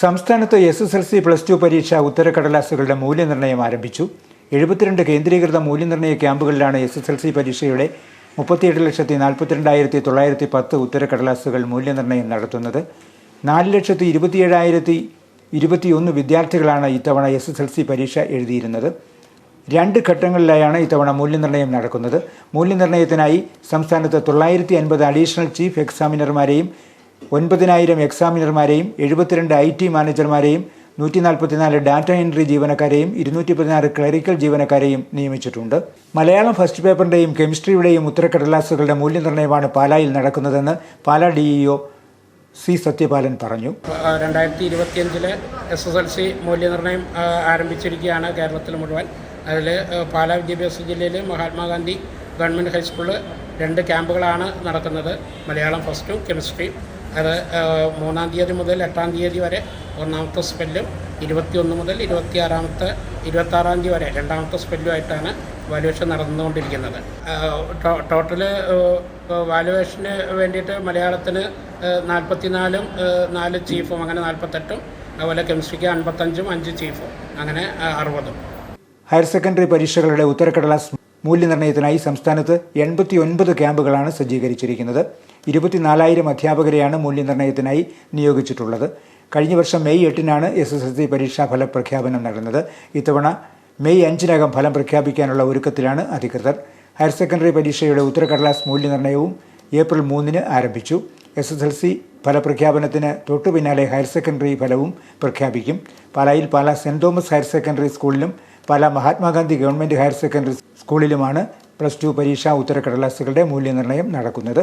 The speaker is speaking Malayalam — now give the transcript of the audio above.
സംസ്ഥാനത്ത് S S L C plus two പരീക്ഷ ഉത്തരക്കടലാസുകളുടെ മൂല്യനിർണയം ആരംഭിച്ചു. എഴുപത്തിരണ്ട് കേന്ദ്രീകൃത മൂല്യനിർണയ ക്യാമ്പുകളിലാണ് എസ് എസ് എൽ സി പരീക്ഷയുടെ മുപ്പത്തിയെട്ട് ലക്ഷത്തി നാൽപ്പത്തിരണ്ടായിരത്തി തൊള്ളായിരത്തി പത്ത് ഉത്തരക്കടലാസുകൾ മൂല്യനിർണയം നടത്തുന്നത്. നാല് ലക്ഷത്തി ഇരുപത്തിയേഴായിരത്തി ഇരുപത്തിയൊന്ന് വിദ്യാർത്ഥികളാണ് ഇത്തവണ എസ് എസ് എൽ സി പരീക്ഷ എഴുതിയിരുന്നത്. രണ്ട് ഘട്ടങ്ങളിലായാണ് ഇത്തവണ മൂല്യനിർണയം നടക്കുന്നത്. മൂല്യനിർണയത്തിനായി സംസ്ഥാനത്ത് തൊള്ളായിരത്തി അൻപത് അഡീഷണൽ ചീഫ് എക്സാമിനർമാരെയും ഒൻപതിനായിരം എക്സാമിനർമാരെയും എഴുപത്തിരണ്ട് ഐ ടി മാനേജർമാരെയും നൂറ്റി നാൽപ്പത്തിനാല് ഡാറ്റ എൻട്രി ജീവനക്കാരെയും ഇരുന്നൂറ്റി പതിനാറ് ക്ലറിക്കൽ ജീവനക്കാരെയും നിയമിച്ചിട്ടുണ്ട്. മലയാളം ഫസ്റ്റ് പേപ്പറിന്റെയും കെമിസ്ട്രിയുടെയും ഉത്തരക്കടലാസുകളുടെ മൂല്യനിർണയമാണ് പാലായിൽ നടക്കുന്നതെന്ന് പാലാ ഡിഇഒ സി സത്യപാലൻ പറഞ്ഞു. രണ്ടായിരത്തി ഇരുപത്തിയഞ്ചിലെ എസ് എസ് എൽ സി മൂല്യനിർണയം ആരംഭിച്ചിരിക്കുകയാണ് കേരളത്തിൽ മുഴുവൻ. അതിൽ പാലാ വിദ്യാഭ്യാസ ജില്ലയിൽ മഹാത്മാഗാന്ധി ഗവൺമെന്റ് ഹൈസ്കൂളിൽ രണ്ട് ക്യാമ്പുകളാണ് നടക്കുന്നത്. മലയാളം ഫസ്റ്റും കെമിസ്ട്രിയും അത് മൂന്നാം തീയതി മുതൽ എട്ടാം തീയതി വരെ ഒന്നാമത്തെ സ്പെല്ലും ഇരുപത്തിയൊന്ന് മുതൽ ഇരുപത്തിയാറാമത്തെ ഇരുപത്താറാം തീയതി വരെ രണ്ടാമത്തെ സ്പെല്ലുമായിട്ടാണ് വാലുവേഷൻ നടന്നുകൊണ്ടിരിക്കുന്നത്. ടോട്ടൽ വാലുവേഷന് വേണ്ടിയിട്ട് മലയാളത്തിന് നാൽപ്പത്തിനാലും നാല് ചീഫും അങ്ങനെ നാൽപ്പത്തെട്ടും അതുപോലെ കെമിസ്ട്രിക്ക് അൻപത്തഞ്ചും അഞ്ച് ചീഫും അങ്ങനെ അറുപതും. ഹയർ സെക്കൻഡറി പരീക്ഷകളുടെ ഉത്തരക്കടലാസ് മൂല്യനിർണയത്തിനായി സംസ്ഥാനത്ത് എൺപത്തി ഒൻപത് ക്യാമ്പുകളാണ് സജ്ജീകരിച്ചിരിക്കുന്നത്. ഇരുപത്തിനാലായിരം അധ്യാപകരെയാണ് മൂല്യനിർണയത്തിനായി നിയോഗിച്ചിട്ടുള്ളത്. കഴിഞ്ഞ വർഷം മെയ് എട്ടിനാണ് എസ് എസ് എൽ സി പരീക്ഷാ ഫല പ്രഖ്യാപനം നടന്നത്. ഇത്തവണ മെയ് അഞ്ചിനകം ഫലം പ്രഖ്യാപിക്കാനുള്ള ഒരുക്കത്തിലാണ് അധികൃതർ. ഹയർ സെക്കൻഡറി പരീക്ഷയുടെ ഉത്തരക്കടലാസ് മൂല്യനിർണയവും ഏപ്രിൽ മൂന്നിന് ആരംഭിച്ചു. എസ് എസ് എൽ സി ഫലപ്രഖ്യാപനത്തിന് തൊട്ടു പിന്നാലെ ഹയർ സെക്കൻഡറി ഫലവും പ്രഖ്യാപിക്കും. പാലായിൽ Pala saint Thomas higher secondary സ്കൂളിലും Pala Mahatma Gandhi government higher secondary സ്കൂളിലുമാണ് plus two പരീക്ഷാ ഉത്തരക്കടലാസുകളുടെ മൂല്യനിർണയം നടക്കുന്നത്.